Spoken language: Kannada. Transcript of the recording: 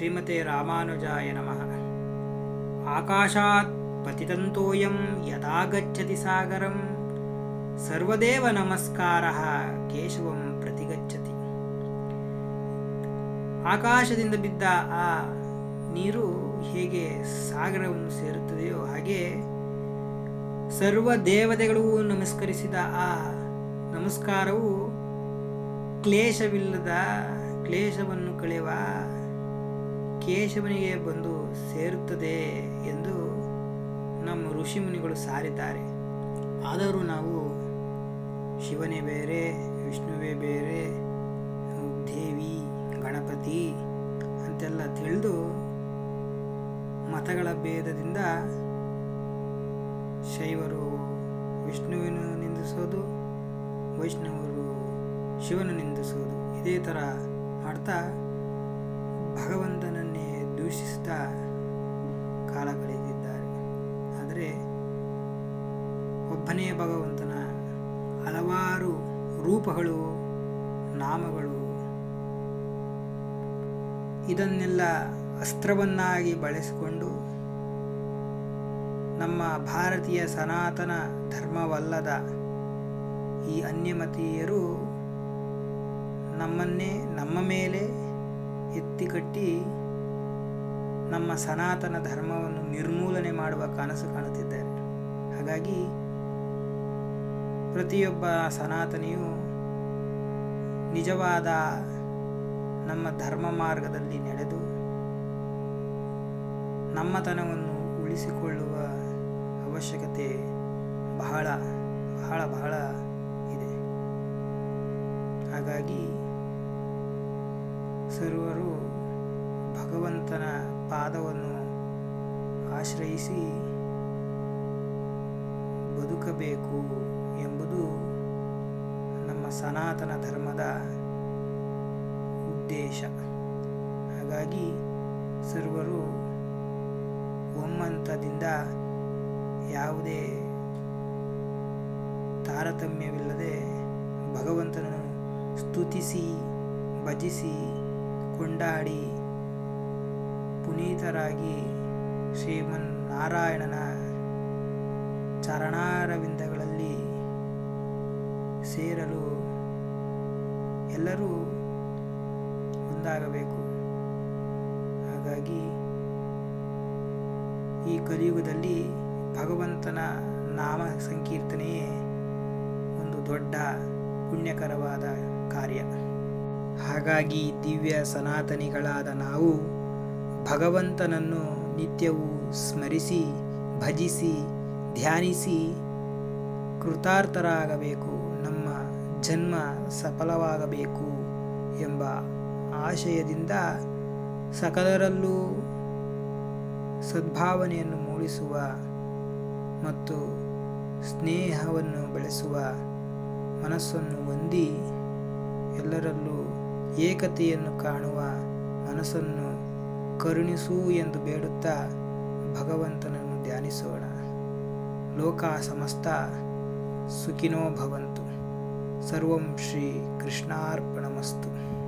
ಶ್ರೀಮತೆ ರಾಮಾನುಜಾಯ ನಮಃ. ಆಕಾಶಾತ್ ಪತಿತಂತೋಯಂ ಯದಾ ಗಚ್ಚತಿ ಸಾಗರಂ. ಸರ್ವದೇವ ನಮಸ್ಕಾರ ಕೇಶವಂ ಪ್ರತಿಗಚ್ಚತಿ. ಆಕಾಶದಿಂದ ಬಿದ್ದ ಆ ನೀರು ಹೇಗೆ ಸಾಗರವನ್ನು ಸೇರುತ್ತದೆಯೋ ಹಾಗೆ ಸರ್ವ ದೇವತೆಗಳು ನಮಸ್ಕರಿಸಿದ ಆ ನಮಸ್ಕಾರವು ಕ್ಲೇಶವಿಲ್ಲದ, ಕ್ಲೇಶವನ್ನು ಕಳೆಯುವ ಕೇಶವನಿಗೆ ಬಂದು ಸೇರುತ್ತದೆ ಎಂದು ನಮ್ಮ ಋಷಿಮುನಿಗಳು ಸಾರಿದ್ದಾರೆ. ಆದರೂ ನಾವು ಶಿವನೇ ಬೇರೆ, ವಿಷ್ಣುವೇ ಬೇರೆ, ದೇವಿ, ಗಣಪತಿ ಅಂತೆಲ್ಲ ತಿಳಿದು ಮತಗಳ ಭೇದದಿಂದ ಶೈವರು ವಿಷ್ಣುವಿನ ನಿಂದಿಸೋದು, ವೈಷ್ಣವರು ಶಿವನ ನಿಂದಿಸೋದು. ಇದೇ ಥರ ಮಾಡ್ತಾ ಭಗವಂತನನ್ನೇ ದೂಷಿಸ್ತಾ ಕಾಲ ಕಳೆದಿದ್ದಾರೆ ಆದರೆ ಒಬ್ಬನೇ ಭಗವಂತನ ಹಲವಾರು ರೂಪಗಳು, ನಾಮಗಳು ಇದನ್ನೆಲ್ಲ ಅಸ್ತ್ರವನ್ನಾಗಿ ಬಳಸಿಕೊಂಡು ನಮ್ಮ ಭಾರತೀಯ ಸನಾತನ ಧರ್ಮವಲ್ಲದ ಈ ಅನ್ಯಮತೀಯರು ನಮ್ಮನ್ನೇ ನಮ್ಮ ಮೇಲೆ ಎತ್ತಿ ಕಟ್ಟಿ ನಮ್ಮ ಸನಾತನ ಧರ್ಮವನ್ನು ನಿರ್ಮೂಲನೆ ಮಾಡುವ ಕನಸು ಕಾಣುತ್ತಿದ್ದಾರೆ. ಹಾಗಾಗಿ ಪ್ರತಿಯೊಬ್ಬ ಸನಾತನಿಯು ನಿಜವಾದ ನಮ್ಮ ಧರ್ಮ ಮಾರ್ಗದಲ್ಲಿ ನಡೆದು ನಮ್ಮತನವನ್ನು ಉಳಿಸಿಕೊಳ್ಳುವ ಅವಶ್ಯಕತೆ ಬಹಳ ಬಹಳ ಬಹಳ ಇದೆ. ಹಾಗಾಗಿ ಸರ್ವರು ಭಗವಂತನ ಪಾದವನ್ನು ಆಶ್ರಯಿಸಿ ಬದುಕಬೇಕು ಎಂಬುದು ನಮ್ಮ ಸನಾತನ ಧರ್ಮದ ಉದ್ದೇಶ. ಹಾಗಾಗಿ ಸರ್ವರು ಒಮ್ಮಂತದಿಂದ ಯಾವುದೇ ತಾರತಮ್ಯವಿಲ್ಲದೆ ಭಗವಂತನನ್ನು ಸ್ತುತಿಸಿ, ಭಜಿಸಿ, ಕೊಂಡಾಡಿ ಪುನೀತರಾಗಿ ಶ್ರೀಮನ್ ನಾರಾಯಣನ ಚರಣಾರವಿಂದಗಳಲ್ಲಿ ಸೇರಲು ಎಲ್ಲರೂ ಒಂದಾಗಬೇಕು. ಹಾಗಾಗಿ ಈ ಕಲಿಯುಗದಲ್ಲಿ ಭಗವಂತನ ನಾಮ ಸಂಕೀರ್ತನೆಯೇ ಒಂದು ದೊಡ್ಡ ಪುಣ್ಯಕರವಾದ ಕಾರ್ಯ. ಹಾಗಾಗಿ ದಿವ್ಯ ಸನಾತನಿಗಳಾದ ನಾವು ಭಗವಂತನನ್ನು ನಿತ್ಯವೂ ಸ್ಮರಿಸಿ, ಭಜಿಸಿ, ಧ್ಯಾನಿಸಿ ಕೃತಾರ್ಥರಾಗಬೇಕು, ನಮ್ಮ ಜನ್ಮ ಸಫಲವಾಗಬೇಕು ಎಂಬ ಆಶಯದಿಂದ ಸಕಲರಲ್ಲೂ ಸದ್ಭಾವನೆಯನ್ನು ಮೂಡಿಸುವ ಮತ್ತು ಸ್ನೇಹವನ್ನು ಬೆಳೆಸುವ ಮನಸ್ಸನ್ನು ಹೊಂದಿ ಎಲ್ಲರಲ್ಲೂ ಏಕತೆಯನ್ನು ಕಾಣುವ ಮನಸ್ಸನ್ನು ಕರುಣಿಸು ಎಂದು ಬೇಡುತ್ತಾ ಭಗವಂತನನ್ನು ಧ್ಯಾನಿಸೋಣ. ಲೋಕ ಸಮಸ್ತ ಸುಖಿನೋ ಭವಂತು. ಸರ್ವಂ ಶ್ರೀ ಕೃಷ್ಣಾರ್ಪಣಮಸ್ತು